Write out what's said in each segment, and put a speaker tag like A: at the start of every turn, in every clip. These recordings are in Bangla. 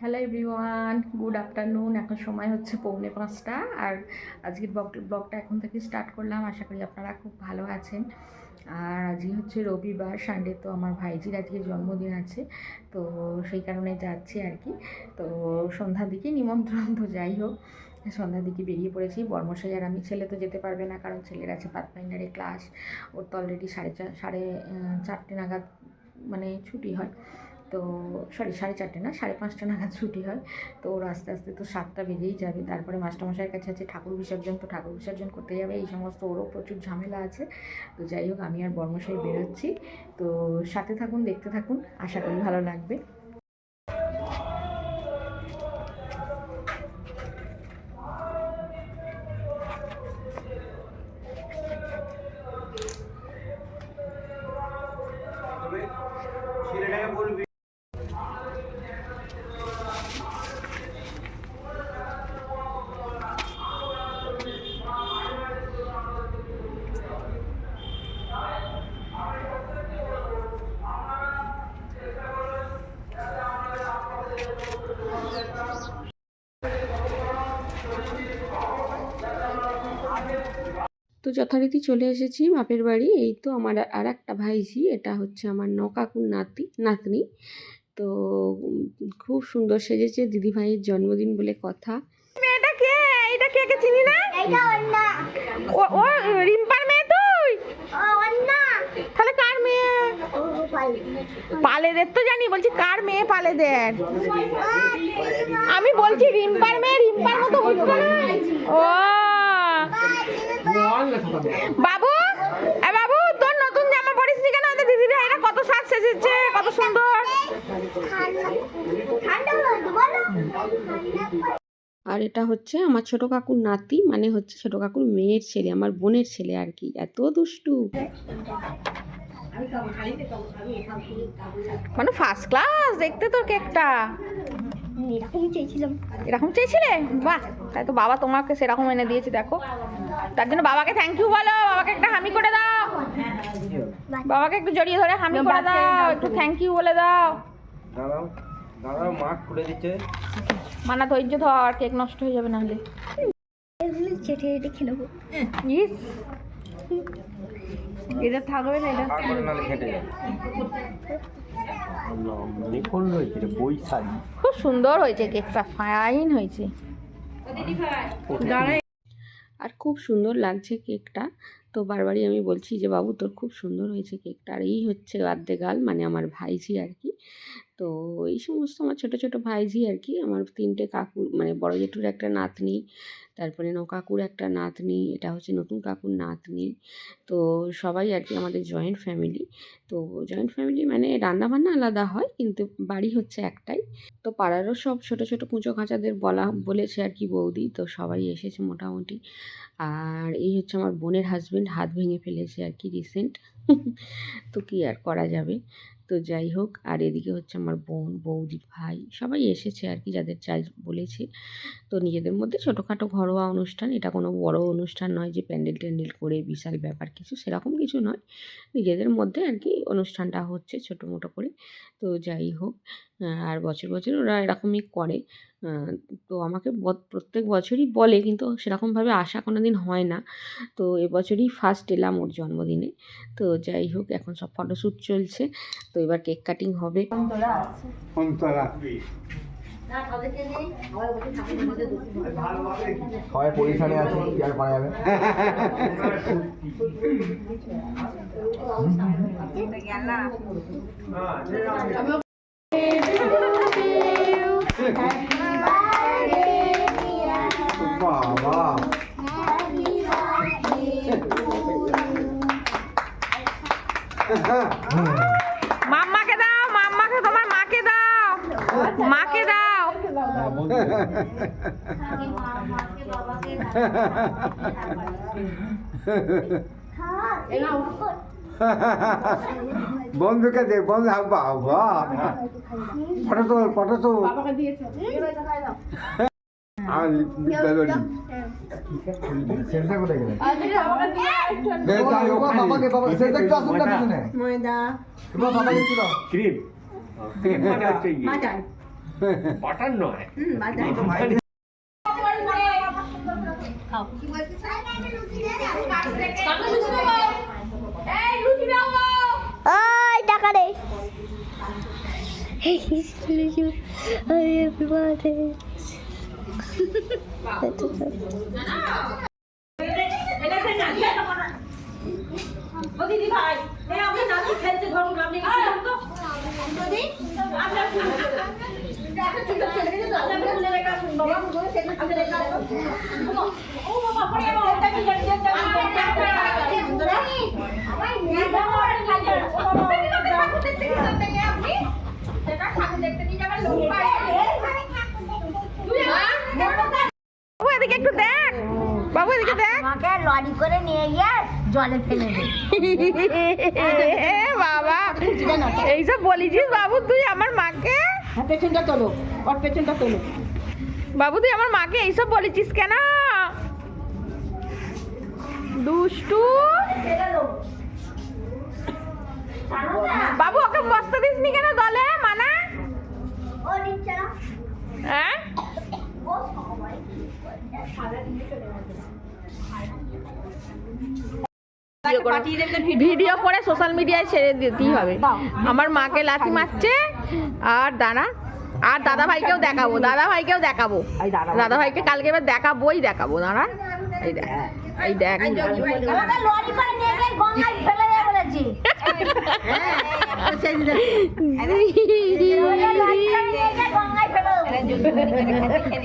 A: হ্যালো এভরিওয়ান গুড আফটারনুন এখন সময় হচ্ছে পৌনে পাঁচটা। আর আজকের ব্লগ ব্লগটা এখন থেকে স্টার্ট করলাম, আশা করি আপনারা খুব ভালো আছেন। আর আজকে হচ্ছে রবিবার সানডে তো আমার ভাইজির আজকে জন্মদিন আছে, তো সেই কারণে যাচ্ছি আর কি। তো সন্ধ্যার দিকে নিমন্ত্রণ, তো যাই হোক, সন্ধ্যার দিকে বেরিয়ে পড়েছি। বর্মশাই আর আমি ছেলে তো যেতে পারবে না, কারণ ছেলের আছে পাথফাইন্ডারে ক্লাস ওর তো অলরেডি সাড়ে চার সাড়ে চারটে নাগাদ মানে ছুটি হয়। তো সরি সাড়ে চারটে না? সাড়ে পাঁচটা নাগাদ ছুটি হয়। তো ওর আস্তে আস্তে তো সাতটা বেজেই যাবে। তারপরে মাস্টারমশাইয়ের কাছে আছে, ঠাকুর বিসর্জন। তো ঠাকুর বিসর্জন করতে যাবে। এই সমস্ত ওরও প্রচুর ঝামেলা আছে। তো যাই হোক, আমি আর বর্মশাই বেরোচ্ছি। তো সাথে থাকুন, দেখতে থাকুন। আশা করি ভালো লাগবে। যথারীতি চলে এসেছি বাপের বাড়ি। এই তো আমার আর একটা ভাইঝি এটা হচ্ছে আমার নকাকুর নাতি নাতনি। তো খুব সুন্দর সেজেছে দিদি ভাইয়ের জন্মদিন বলে কথা।
B: মেয়েটা কে? এটা কে কে চিনি না? ও ও রিম্পার মেয়ে তুই? তাহলে কার মেয়ে? পালেদের তো জানি বলছি কার মেয়ে পালেদের? আমি বলছি রিম্পার মেয়ে রিম্পার মতো বুঝতে ও বাবু? এ বাবু তোর নতুন জামা পরিস নি কেন? ওদের দিদি ভাইরা কত সাজ সেজেছে কত সুন্দর।
A: আর এটা হচ্ছে আমার ছোট কাকুর নাতি মানে হচ্ছে ছোট কাকুর মেয়ের ছেলে আমার বোনের ছেলে আর কি। এত দুষ্টু।
B: মানে ফার্স্ট ক্লাস দেখতে তোর কেকটা।
C: এরকমই চেয়েছিলাম।
B: এরকম চেয়েছিলে? বাহ তাই তো বাবা তোমাকে সেরকম এনে দিয়েছে দেখো। তার জন্য বাবাকে থ্যাংক ইউ বলো বাবাকে একটা হামি করে দাও। বাবাকে একটু জড়িয়ে ধরে হামি করে দাও একটু থ্যাংক ইউ বলে দাও।
D: দাঁড়াও মা খুলে দিচ্ছে।
B: মানা ধৈর্য ধর কেক নষ্ট হয়ে যাবে নাহলে।
C: চেটে খেয়ে নেব
B: ইস। এটা থাকবে না এটা খুব সুন্দর হয়েছে কেকটা ফাইন হয়েছে।
A: আর খুব সুন্দর লাগছে কেকটা। তো বারবারই আমি বলছি যে বাবু তোর খুব সুন্দর হয়েছে কেকটা। আর এই হচ্ছে আর্ধে গাল মানে আমার ভাইজি আর কি। তো এই সমস্ত আমার ছোট ছোট ভাইঝি আর কি আমার তিনটে কাকুর মানে বড় জেঠুর একটা নাতনি, তারপরে কাকুর একটা নাতনি, এটা হচ্ছে নতুন কাকুর নাতনি। তো সবাই আর কি আমাদের জয়েন্ট ফ্যামিলি তো জয়েন্ট ফ্যামিলি মানে রান্নাবান্না আলাদা হয়, কিন্তু বাড়ি হচ্ছে একটাই। তো পাড়ারও সব ছোট ছোট কুঁচো খাঁচাদের বলা বলেছে আর কি বৌদি, তো সবাই এসেছে মোটামুটি। আর এই হচ্ছে আমার বোনের হাজবেন্ড হাত ভেঙে ফেলেছে আর কি রিসেন্ট তো কি আর করা যাবে? তো যাই হোক, আর এদিকে হচ্ছে আমার বোন, বৌদি, ভাই সবাই এসেছে আর কি যাদের চাই বলেছে। তো নিজেদের মধ্যে ছোটোখাটো ঘরোয়া অনুষ্ঠান, এটা কোনো বড় অনুষ্ঠান নয় যে প্যান্ডেল ট্যান্ডেল করে বিশাল ব্যাপার কিছু, সেরকম কিছু নয়। নিজেদের মধ্যে আর কি অনুষ্ঠানটা হচ্ছে ছোটো মোটো করে। তো যাই হোক আর বছর বছর ওরা এরকমই করে। তো আমাকে প্রত্যেক বছরই বলে কিন্তু সেরকমভাবে আসা কোনো দিন হয় না। তো এবছরই ফার্স্ট এলাম ওর জন্মদিনে। তো যাই হোক, এখন সব ফটোশ্যুট চলছে। তো এবার কেক কাটিং হবে।
D: সবাই আছে। কি আর করা যাবে? বাবা
B: মাম্মাকে দাও মাম্মাকে তোমার মাকে দাও মাকে দাও
D: বন্ধুকে দে বন্ধু বাবা ফটো তোল ফটো তোল। ক্রিম। মানে বাটার নয়।
C: ওই টাকা রে লুচু হ্যাপি বার্থডে
B: বাবু এদিকে একটু দেখ। বাবু এদিকে দেখ।
E: আমাকে লরি করে নিয়ে গিয়ে জলে ফেলে দে।
B: এ বাবা। এইসব বলিছিস বাবু তুই আমার মাকে
E: পেছনটা তোলো। ওর পেছনটা তোলো।
B: বাবু তুই আমার মাকে এইসব বলেছিস কেন? দুষ্টু। বাবু, ওকে বসতে দিসনি কেন দলে? মানা? হ্যাঁ?
C: ও সবাই
B: ভিডিও করে সোশ্যাল মিডিয়ায় ছেড়ে দিতেই হবে। আমার মাকে লাথি মারছে আর দানা আর দাদা ভাইকেও দেখাবো দাদা ভাইকেও দেখাবো দাদা ভাইকে কালকে এবার দেখাবোই দেখাবো দাঁড়া। এই দেখ এই দেখ।
E: করে করে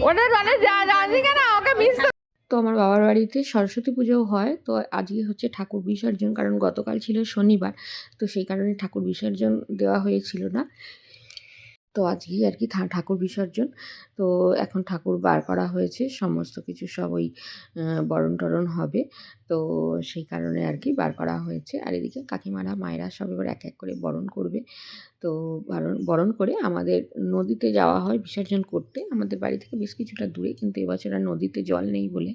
B: ওটা মানে যা- জানি কেন ওকে মিস
A: তো আমার বাবার বাড়িতে সরস্বতী পুজোও হয়। তো আজকে হচ্ছে ঠাকুর বিসর্জন, কারণ গতকাল ছিল শনিবার। তো সেই কারণে ঠাকুর বিসর্জন দেওয়া হয়েছিল না। তো আজকেই আর কি ঠাকুর বিসর্জন। তো এখন ঠাকুর বার করা হয়েছে, সমস্ত কিছু সব ওই বরণ টরণ হবে। তো সেই কারণে আর কি বার করা হয়েছে। আর এদিকে কাকিমারা, মায়েরা সব এবার এক এক করে বরণ করবে। তো বরণ বরণ করে আমাদের নদীতে যাওয়া হয় বিসর্জন করতে। আমাদের বাড়ি থেকে বেশ কিছুটা দূরে, কিন্তু এবছর আর নদীতে জল নেই বলে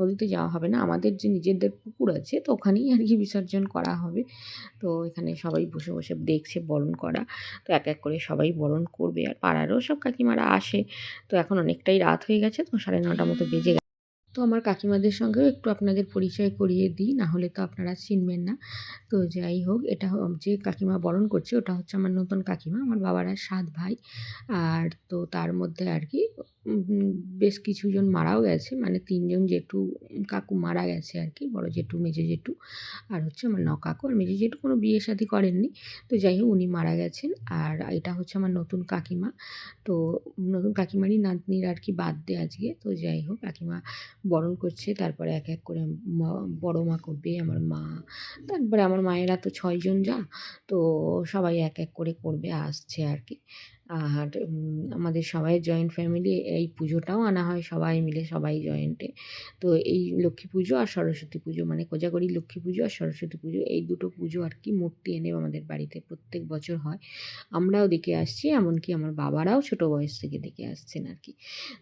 A: নদীতে যাওয়া হবে না। আমাদের যে নিজেদের পুকুর আছে, তো ওখানেই আর কি বিসর্জন করা হবে। তো এখানে সবাই বসে বসে দেখছে বরণ করা। তো এক এক করে সবাই বরণ করবে আর পাড়ারও সব কাকিমারা আসে। তো এখন অনেকটাই রাত হয়ে গেছে, তো সাড়ে নটা মতো বেজে গেছে। তো আমার কাকিমাদের সঙ্গেও একটু আপনাদের পরিচয় করিয়ে দিই, না হলে তো আপনারা চিনবেন না। তো যাই হোক, এটা যে কাকিমা বরণ করছে, ওটা হচ্ছে আমার নতুন কাকিমা, আমার বাবার সাত ভাই। আর তো তার মধ্যে আর কি বেশ কিছুজন মারাও গেছে। মানে তিনজন জেঠু কাকু মারা গেছে আর কি, বড় জেঠু, মেজো জেঠু। আর হচ্ছে আমার নকাকু আর মেজো জেঠু কোনো বিয়ে শাদী করেননি। তো যাই হোক, উনি মারা গেছেন। আর এটা হচ্ছে আমার নতুন কাকিমা। তো নতুন কাকিমারই নাতনির আর কি বাদ দে আজকে। তো যাই হোক, কাকিমা বরণ করছে। তারপরে এক এক করে বড় মা করবে, আমার মা। তারপরে আমার মায়েরা তো ছয়জন যা, তো সবাই এক এক করে করবে, আসছে আর কি। আর আমাদের সবাই জয়েন্ট ফ্যামিলি এই পুজোটাও আনা হয়, সবাই মিলে সবাই জয়েন্টে তো এই লক্ষ্মী পুজো আর সরস্বতী পুজো মানে কোজাগরি লক্ষ্মী পুজো আর সরস্বতী পুজো, এই দুটো পুজো আর কি মূর্তি এনে আমাদের বাড়িতে প্রত্যেক বছর হয়। আমরাও দেখে আসছি, এমনকি আমার বাবারাও ছোটো বয়স থেকে দেখে আসছেন আর কি।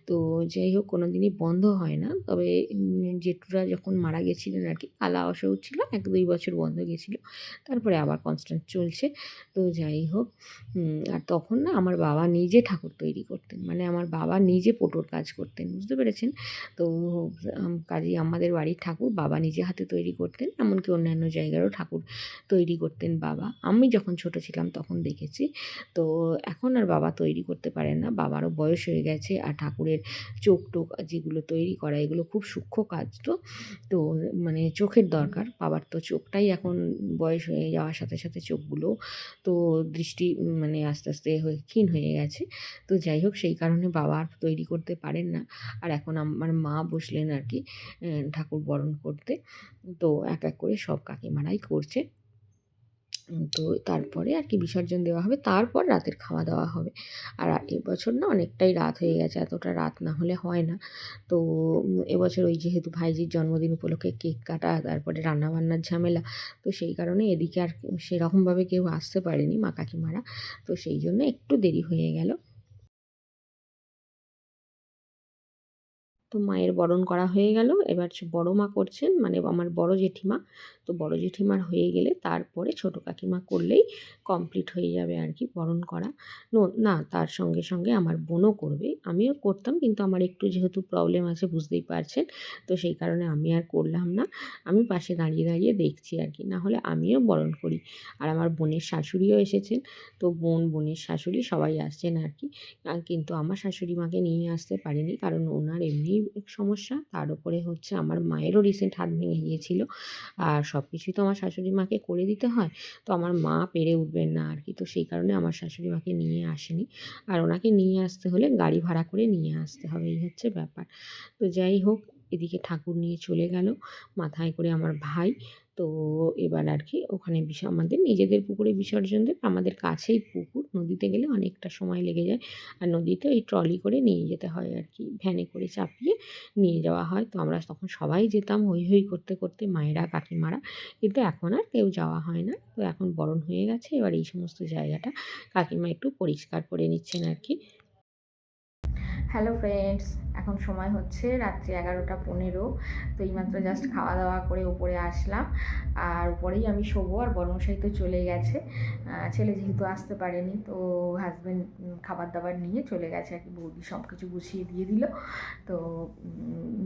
A: তো যাই হোক কোনো দিনই বন্ধ হয় না। তবে জেঠুরা যখন মারা গেছিলেন আর কি, কালা অসুখ ছিল, এক দুই বছর বন্ধ গেছিল। তারপরে আবার কনস্ট্যান্ট চলছে। তো যাই হোক আর তখন না আমার বাবা নিজে ঠাকুর তৈরি করতেন। মানে আমার বাবা নিজে পোটোর কাজ করতেন, বুঝতে পেরেছেন? তো কাজেই আমাদের বাড়ির ঠাকুর বাবা নিজে হাতে তৈরি করতেন, এমনকি অন্যান্য জায়গারও ঠাকুর তৈরি করতেন বাবা। আমি যখন ছোট ছিলাম তখন দেখেছি। তো, এখন আর বাবা তৈরি করতে পারেন না। বাবারও বয়স হয়ে গেছে আর ঠাকুরের চোখ টোক যেগুলো তৈরি করা, এগুলো খুব সূক্ষ্ম কাজ তো। তো মানে চোখের দরকার। বাবার তো চোখটাই এখন বয়স হয়ে যাওয়ার সাথে সাথে চোখগুলো তো দৃষ্টি মানে আস্তে আস্তে ক্ষীণ হয়ে গেছে। তো যাই হোক, সেই কারণে বাবা আর তৈরি করতে পারেন না। আর এখন আমার মা বসলেন আর কি ঠাকুর বরণ করতে। তো এক এক করে সব কাকিমারাই করছে। তো তারপরে আর কি বিসর্জন দেওয়া হবে। তারপর রাতের খাওয়া দাওয়া হবে। আর এবছর না অনেকটাই রাত হয়ে গেছে, এতটা রাত না হলে হয় না। তো এবছর ওই যেহেতু ভাইজির জন্মদিন উপলক্ষে কেক কাটা, তারপরে রান্নাবান্নার ঝামেলা, তো সেই কারণে এদিকে আর সেরকমভাবে কেউ আসতে পারেনি মা কাকিমারা। তো সেই জন্য একটু দেরি হয়ে গেল। তো মায়ের বরণ করা হয়ে গেল। এবার বড় মা করছেন মানে আমার বড় জেঠিমা। তো বড় জেঠিমার হয়ে গেলে তারপরে ছোটো কাকিমা করলেই কমপ্লিট হয়ে যাবে আর কি বরণ করা। নো- তার সঙ্গে সঙ্গে আমার বোনও করবে। আমিও করতাম, কিন্তু আমার একটু যেহেতু প্রবলেম আছে, বুঝতেই পারছেন। তো সেই কারণে আমি আর করলাম না। আমি পাশে দাঁড়িয়ে দাঁড়িয়ে দেখছি আর কি না হলে আমিও বরণ করি। আর আমার বোনের শাশুড়িও এসেছেন। তো বোন, বোনের শাশুড়ি সবাই আসছেন আর কি। কিন্তু আমার শাশুড়ি মাকে নিয়ে আসতে পারিনি, কারণ ওনার এমনি সমস্যা। তার উপরে হচ্ছে আমার মায়েরও রিসেন্ট হাত ভেঙে গিয়েছিল। আর সব কিছুই তো আমার শাশুড়ি মাকে করে দিতে হয়। তো আমার মা পেরে উঠবেন না আর কি তো সেই কারণে আমার শাশুড়ি মাকে নিয়ে আসেনি। আর ওনাকে নিয়ে আসতে হলে গাড়ি ভাড়া করে নিয়ে আসতে হবে। এই হচ্ছে ব্যাপার। তো যাই হোক এদিকে ঠাকুর নিয়ে চলে গেল মাথায় করে আমার ভাই। তো এবার আর কি ওখানে বিস, আমাদের নিজেদের পুকুরে বিসর্জন দেবে। আমাদের কাছেই পুকুর, নদীতে গেলে অনেকটা সময় লেগে যায়। আর নদীতে ওই ট্রলি করে নিয়ে যেতে হয় আর কি, ভ্যানে করে চাপিয়ে নিয়ে যাওয়া হয়। তো আমরা তখন সবাই যেতাম হই হই করতে করতে, মায়েরা, কাকিমারা। কিন্তু এখন আর কেউ যাওয়া হয় না। তো এখন বরণ হয়ে গেছে। এবার এই সমস্ত জায়গাটা কাকিমা একটু পরিষ্কার করে নিচ্ছেন আর কি।
F: হ্যালো ফ্রেন্ডস এখন সময় হচ্ছে রাত্রি এগারোটা পনেরো। তো এইমাত্র জাস্ট খাওয়া দাওয়া করে উপরে আসলাম। আর উপরেই আমি শোবো আর বর্মশাই তো চলে গেছে। ছেলে যেহেতু আসতে পারেনি তো হাজব্যান্ড খাবার দাবার নিয়ে চলে গেছে আর কি। বৌদি সব কিছু গুছিয়ে দিয়ে দিল। তো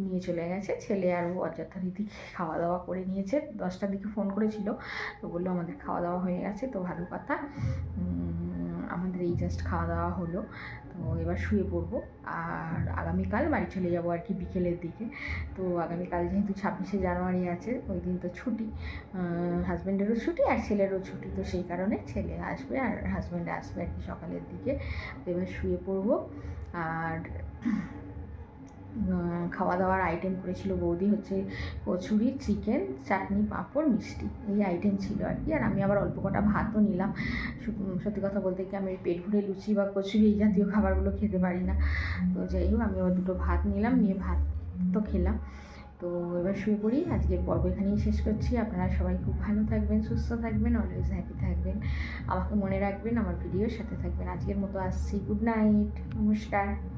F: নিয়ে চলে গেছে। ছেলে আর ও যথারীতি খাওয়া দাওয়া করে নিয়েছে। দশটার দিকে ফোন করেছিল। তো বলল আমাদের খাওয়া দাওয়া হয়ে গেছে তো ভালো কথা আমাদের এই জাস্ট খাওয়া দাওয়া হলো। তো এবার শুয়ে পড়ব। আর আগামীকাল বাড়ি চলে যাব আর কি বিকেলের দিকে। তো আগামীকাল যেহেতু ছাব্বিশে জানুয়ারি আছে, ওই দিন তো ছুটি। হাজব্যান্ডেরও ছুটি আর ছেলেরও ছুটি, তো সেই কারণে ছেলে আসবে আর হাজব্যান্ড আসবে আর কি সকালের দিকে। তো এবার শুয়ে পড়ব। আর খাওয়া দাওয়ার আইটেম করেছিল বৌদি হচ্ছে কচুরি চিকেন চাটনি, পাঁপড়, মিষ্টি। এই আইটেম ছিল আর কি। আর আমি আবার অল্প কটা ভাতও নিলাম। সত্যি কথা বলতে কি আমি পেট ভরে লুচি বা কচুরি এই জাতীয় খাবারগুলো খেতে পারি না। তো যাই হোক, আমি আবার দুটো ভাত নিলাম, নিয়ে ভাত তো খেলাম। তো এবার শুয়ে পড়ি। আজকের পর্ব এখানেই শেষ করছি। আপনারা সবাই খুব ভালো থাকবেন, সুস্থ থাকবেন অলওয়েজ হ্যাপি থাকবেন। আমাকে মনে রাখবেন, আমার ভিডিওর সাথে থাকবেন। আজকের মতো আসছি। গুড নাইট নমস্কার।